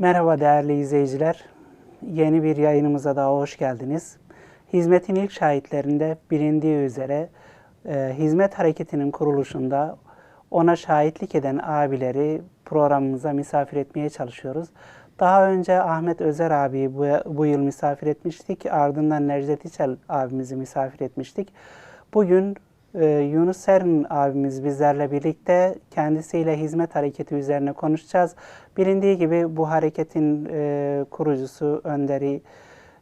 Merhaba değerli izleyiciler. Yeni bir yayınımıza daha hoş geldiniz. Hizmetin ilk şahitlerinde bilindiği üzere e, hizmet hareketinin kuruluşunda ona şahitlik eden abileri programımıza misafir etmeye çalışıyoruz. Daha önce Ahmet Özer abi bu, bu yıl misafir etmiştik. Ardından Necdet İçel abimizi misafir etmiştik. Bugün ee, Yunus Serin abimiz bizlerle birlikte kendisiyle hizmet hareketi üzerine konuşacağız. Bilindiği gibi bu hareketin e, kurucusu, önderi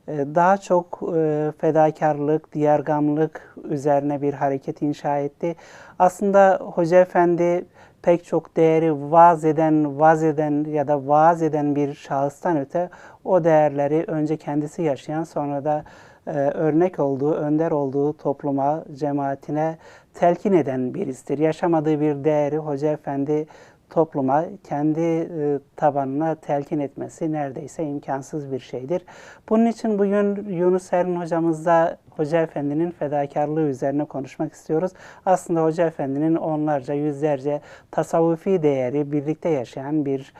e, daha çok e, fedakarlık, diyargamlık üzerine bir hareket inşa etti. Aslında Hoca Efendi pek çok değeri vaaz eden, vaz eden ya da vaaz eden bir şahıstan öte o değerleri önce kendisi yaşayan sonra da e, örnek olduğu, önder olduğu topluma, cemaatine telkin eden birisidir. Yaşamadığı bir değeri Hoca Efendi topluma kendi e, tabanına telkin etmesi neredeyse imkansız bir şeydir. Bunun için bugün Yunus Erin hocamızla Hoca Efendi'nin fedakarlığı üzerine konuşmak istiyoruz. Aslında Hoca Efendi'nin onlarca, yüzlerce tasavvufi değeri birlikte yaşayan bir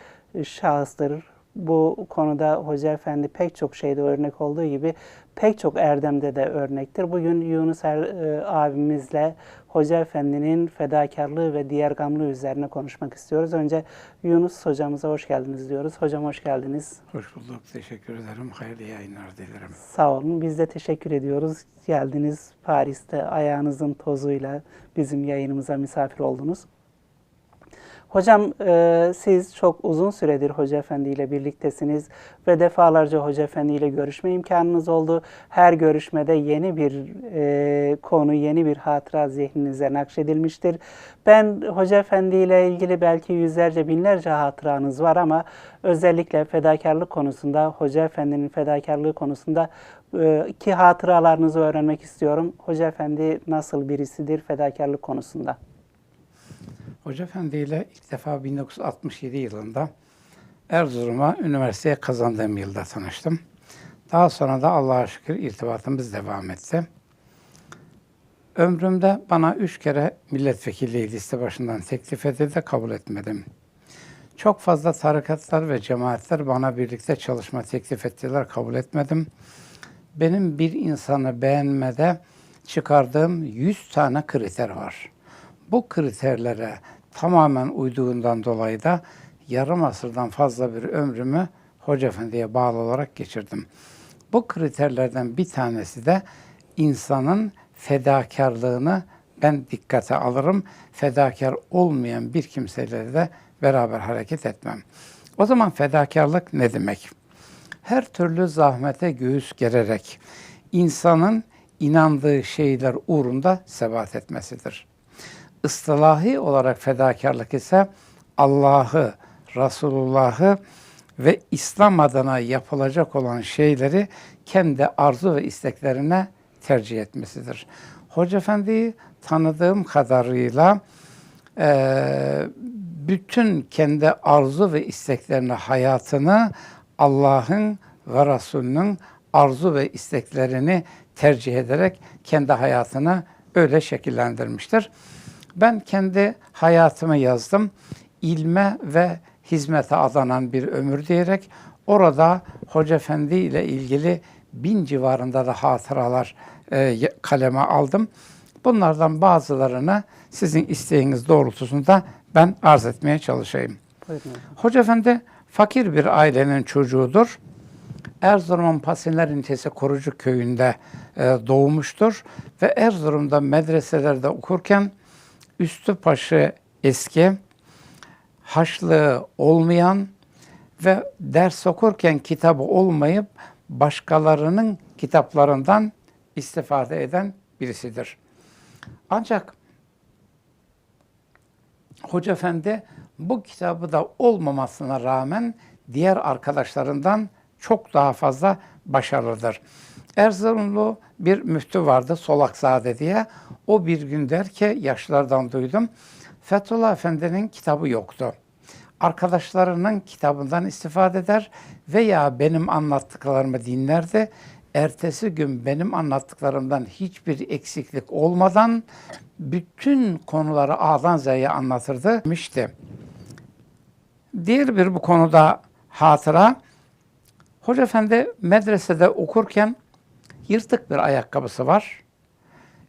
şahıstır. Bu konuda Hoca Efendi pek çok şeyde örnek olduğu gibi pek çok erdemde de örnektir. Bugün Yunus er, e, abimizle Hoca Efendi'nin fedakarlığı ve diğergamlığı üzerine konuşmak istiyoruz. Önce Yunus hocamıza hoş geldiniz diyoruz. Hocam hoş geldiniz. Hoş bulduk. Teşekkür ederim. Hayırlı yayınlar dilerim. Sağ olun. Biz de teşekkür ediyoruz. Geldiniz Paris'te ayağınızın tozuyla bizim yayınımıza misafir oldunuz. Hocam e, siz çok uzun süredir Hoca Efendi ile birliktesiniz ve defalarca Hoca Efendi ile görüşme imkanınız oldu. Her görüşmede yeni bir e, konu, yeni bir hatıra zihninize nakşedilmiştir. Ben Hoca Efendi ile ilgili belki yüzlerce, binlerce hatıranız var ama özellikle fedakarlık konusunda, Hoca Efendi'nin fedakarlığı konusunda e, ki hatıralarınızı öğrenmek istiyorum. Hoca Efendi nasıl birisidir fedakarlık konusunda? Hoca Efendi ile ilk defa 1967 yılında Erzurum'a üniversiteye kazandığım yılda tanıştım. Daha sonra da Allah'a şükür irtibatımız devam etti. Ömrümde bana üç kere milletvekilliği liste başından teklif edildi, kabul etmedim. Çok fazla tarikatlar ve cemaatler bana birlikte çalışma teklif ettiler, kabul etmedim. Benim bir insanı beğenmede çıkardığım 100 tane kriter var. Bu kriterlere tamamen uyduğundan dolayı da yarım asırdan fazla bir ömrümü Hoca Efendi'ye bağlı olarak geçirdim. Bu kriterlerden bir tanesi de insanın fedakarlığını ben dikkate alırım. Fedakar olmayan bir kimseyle de beraber hareket etmem. O zaman fedakarlık ne demek? Her türlü zahmete göğüs gererek insanın inandığı şeyler uğrunda sebat etmesidir. Istilahi olarak fedakarlık ise Allah'ı, Resulullah'ı ve İslam adına yapılacak olan şeyleri kendi arzu ve isteklerine tercih etmesidir. Hoca Efendi'yi tanıdığım kadarıyla e, bütün kendi arzu ve isteklerini, hayatını Allah'ın ve Resulünün arzu ve isteklerini tercih ederek kendi hayatını öyle şekillendirmiştir. Ben kendi hayatımı yazdım. İlme ve hizmete adanan bir ömür diyerek orada Hoca Efendi ile ilgili bin civarında da hatıralar e, kaleme aldım. Bunlardan bazılarını sizin isteğiniz doğrultusunda ben arz etmeye çalışayım. Buyurun. Hoca Efendi fakir bir ailenin çocuğudur. Erzurum'un Pasinler ilçesi Korucu köyünde e, doğmuştur ve Erzurum'da medreselerde okurken üstü başı eski, haşlığı olmayan ve ders okurken kitabı olmayıp başkalarının kitaplarından istifade eden birisidir. Ancak Hoca Efendi bu kitabı da olmamasına rağmen diğer arkadaşlarından çok daha fazla başarılıdır. Erzurumlu bir müftü vardı Solakzade diye. O bir gün der ki yaşlardan duydum. Fethullah Efendi'nin kitabı yoktu. Arkadaşlarının kitabından istifade eder veya benim anlattıklarımı dinlerdi. Ertesi gün benim anlattıklarımdan hiçbir eksiklik olmadan bütün konuları A'dan Z'ye anlatırdı demişti. Diğer bir bu konuda hatıra. Hoca Efendi medresede okurken yırtık bir ayakkabısı var.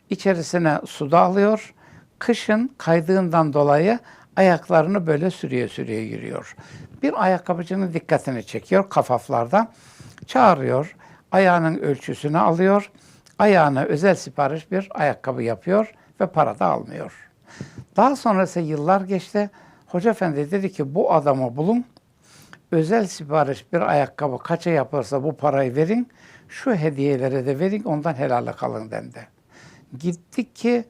İçerisine su da alıyor. Kışın kaydığından dolayı ayaklarını böyle sürüye sürüye yürüyor. Bir ayakkabıcının dikkatini çekiyor kafaflarda. Çağırıyor. Ayağının ölçüsünü alıyor. Ayağına özel sipariş bir ayakkabı yapıyor ve para da almıyor. Daha sonrası yıllar geçti. Hoca Efendi dedi ki bu adamı bulun. Özel sipariş bir ayakkabı kaça yapılırsa bu parayı verin. Şu hediyeleri de verin ondan helal kalın dendi. Gittik ki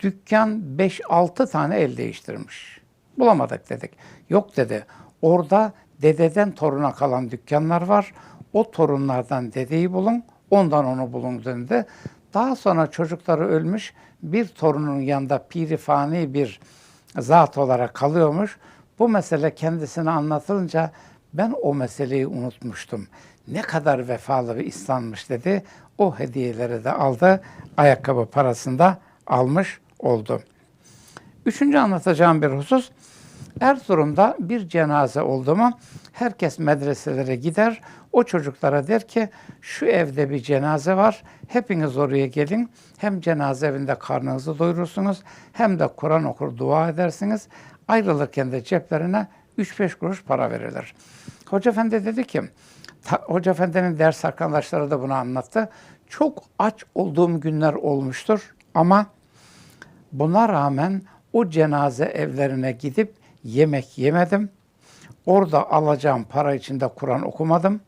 dükkan 5-6 tane el değiştirmiş. Bulamadık dedik. Yok dedi. Orada dededen toruna kalan dükkanlar var. O torunlardan dedeyi bulun, ondan onu bulun dedi. Daha sonra çocukları ölmüş, bir torunun yanında pirifani bir zat olarak kalıyormuş. Bu mesele kendisine anlatılınca ben o meseleyi unutmuştum. Ne kadar vefalı bir İslam'mış dedi. O hediyeleri de aldı. Ayakkabı parasında almış oldu. Üçüncü anlatacağım bir husus. Erzurum'da bir cenaze oldu mu herkes medreselere gider. O çocuklara der ki şu evde bir cenaze var. Hepiniz oraya gelin. Hem cenaze evinde karnınızı doyurursunuz hem de Kur'an okur dua edersiniz. Ayrılırken de ceplerine 3-5 kuruş para verilir. Hoca Efendi dedi ki, Hoca Efendi'nin ders arkadaşları da bunu anlattı. Çok aç olduğum günler olmuştur ama buna rağmen o cenaze evlerine gidip yemek yemedim. Orada alacağım para içinde Kur'an okumadım.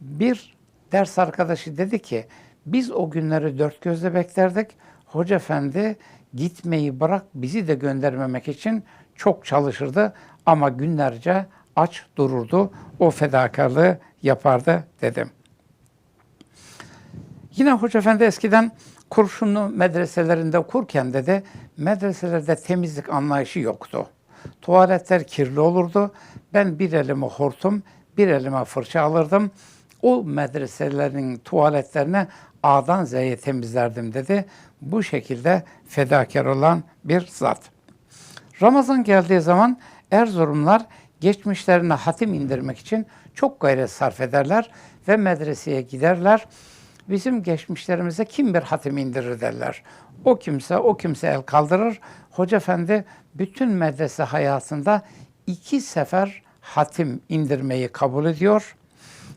Bir ders arkadaşı dedi ki biz o günleri dört gözle beklerdik. Hoca efendi gitmeyi bırak bizi de göndermemek için çok çalışırdı ama günlerce aç dururdu. O fedakarlığı yapardı dedim. Yine Hoca Efendi eskiden kurşunlu medreselerinde okurken dedi, medreselerde temizlik anlayışı yoktu. Tuvaletler kirli olurdu. Ben bir elime hortum, bir elime fırça alırdım. O medreselerin tuvaletlerini A'dan Z'ye temizlerdim dedi. Bu şekilde fedakar olan bir zat. Ramazan geldiği zaman Erzurumlar geçmişlerine hatim indirmek için çok gayret sarf ederler ve medreseye giderler. Bizim geçmişlerimize kim bir hatim indirir derler. O kimse o kimse el kaldırır. Hoca Efendi bütün medrese hayatında iki sefer hatim indirmeyi kabul ediyor.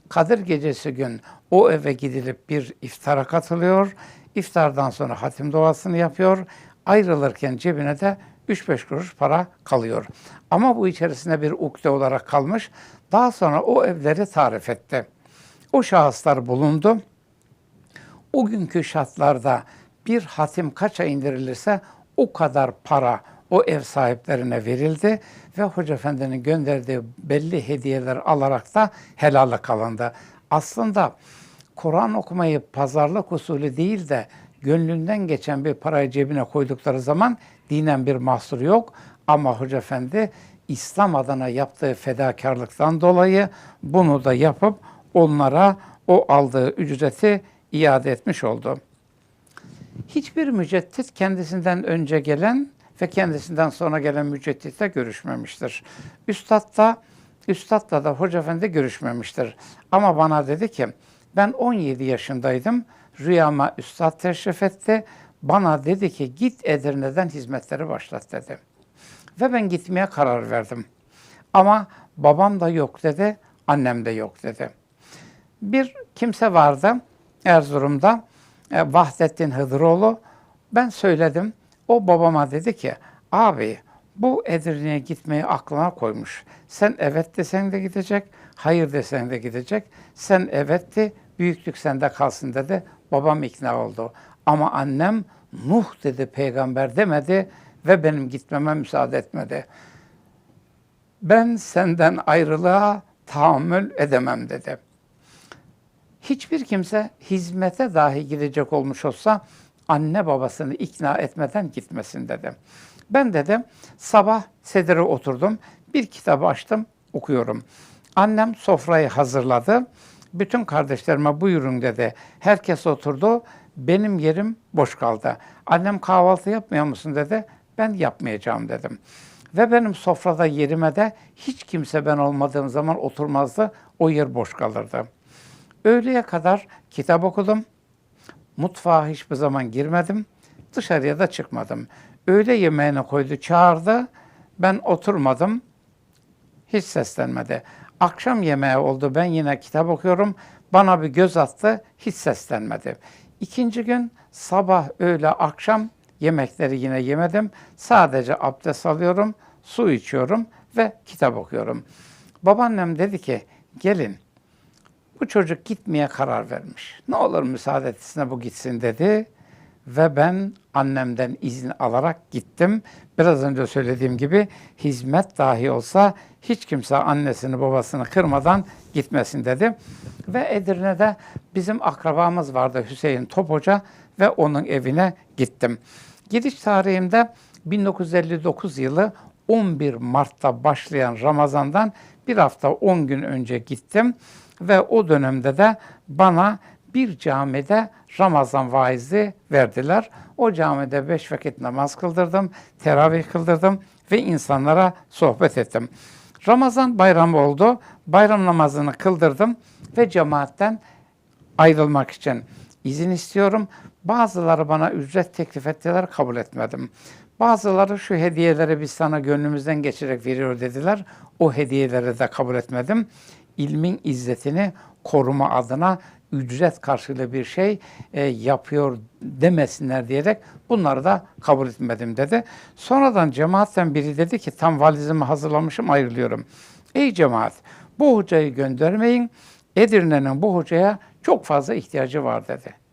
Kadir gecesi gün o eve gidilip bir iftara katılıyor. İftardan sonra hatim duasını yapıyor. Ayrılırken cebine de 3-5 kuruş para kalıyor. Ama bu içerisinde bir ukde olarak kalmış. Daha sonra o evleri tarif etti. O şahıslar bulundu. O günkü şartlarda bir hatim kaça indirilirse o kadar para o ev sahiplerine verildi ve Hoca Efendi'nin gönderdiği belli hediyeler alarak da helala kalındı. Aslında Kur'an okumayı pazarlık usulü değil de gönlünden geçen bir parayı cebine koydukları zaman dinen bir mahsur yok. Ama Hoca Efendi İslam adına yaptığı fedakarlıktan dolayı bunu da yapıp onlara o aldığı ücreti iade etmiş oldu. Hiçbir müceddit kendisinden önce gelen ve kendisinden sonra gelen mücedditle görüşmemiştir. Üstad da, Üstad'la da Hoca Efendi görüşmemiştir. Ama bana dedi ki, ben 17 yaşındaydım, rüyama Üstad teşrif etti. Bana dedi ki, git Edirne'den hizmetleri başlat dedi. Ve ben gitmeye karar verdim. Ama babam da yok dedi, annem de yok dedi. Bir kimse vardı Erzurum'da, e, Vahdettin Hıdıroğlu. Ben söyledim. O babama dedi ki, abi bu Edirne'ye gitmeyi aklına koymuş. Sen evet desen de gidecek, hayır desen de gidecek. Sen evetti, büyüklük sende kalsın dedi. Babam ikna oldu. Ama annem Nuh dedi peygamber demedi ve benim gitmeme müsaade etmedi. Ben senden ayrılığa tahammül edemem dedi. Hiçbir kimse hizmete dahi gidecek olmuş olsa anne babasını ikna etmeden gitmesin dedim. Ben dedim sabah sedire oturdum, bir kitabı açtım, okuyorum. Annem sofrayı hazırladı. Bütün kardeşlerime buyurun dedi. Herkes oturdu. Benim yerim boş kaldı. Annem kahvaltı yapmıyor musun dedi. Ben yapmayacağım dedim. Ve benim sofrada yerime de hiç kimse ben olmadığım zaman oturmazdı. O yer boş kalırdı. Öğleye kadar kitap okudum. Mutfağa hiçbir zaman girmedim. Dışarıya da çıkmadım. Öğle yemeğini koydu, çağırdı. Ben oturmadım. Hiç seslenmedi. Akşam yemeği oldu. Ben yine kitap okuyorum. Bana bir göz attı. Hiç seslenmedi. İkinci gün sabah, öğle, akşam yemekleri yine yemedim. Sadece abdest alıyorum, su içiyorum ve kitap okuyorum. Babaannem dedi ki, gelin bu çocuk gitmeye karar vermiş. Ne olur müsaade etsine bu gitsin dedi. Ve ben annemden izin alarak gittim. Biraz önce söylediğim gibi hizmet dahi olsa hiç kimse annesini babasını kırmadan gitmesin dedi. Ve Edirne'de bizim akrabamız vardı Hüseyin Top Hoca ve onun evine gittim. Gidiş tarihimde 1959 yılı 11 Mart'ta başlayan Ramazan'dan bir hafta 10 gün önce gittim ve o dönemde de bana bir camide Ramazan vaizi verdiler. O camide beş vakit namaz kıldırdım, teravih kıldırdım ve insanlara sohbet ettim. Ramazan bayramı oldu. Bayram namazını kıldırdım ve cemaatten ayrılmak için izin istiyorum. Bazıları bana ücret teklif ettiler, kabul etmedim. Bazıları şu hediyeleri biz sana gönlümüzden geçerek veriyor dediler. O hediyeleri de kabul etmedim. İlmin izzetini koruma adına ücret karşılığı bir şey e, yapıyor demesinler diyerek bunları da kabul etmedim dedi. Sonradan cemaatten biri dedi ki tam valizimi hazırlamışım ayrılıyorum. Ey cemaat bu hocayı göndermeyin. Edirne'nin bu hocaya çok fazla ihtiyacı var dedi.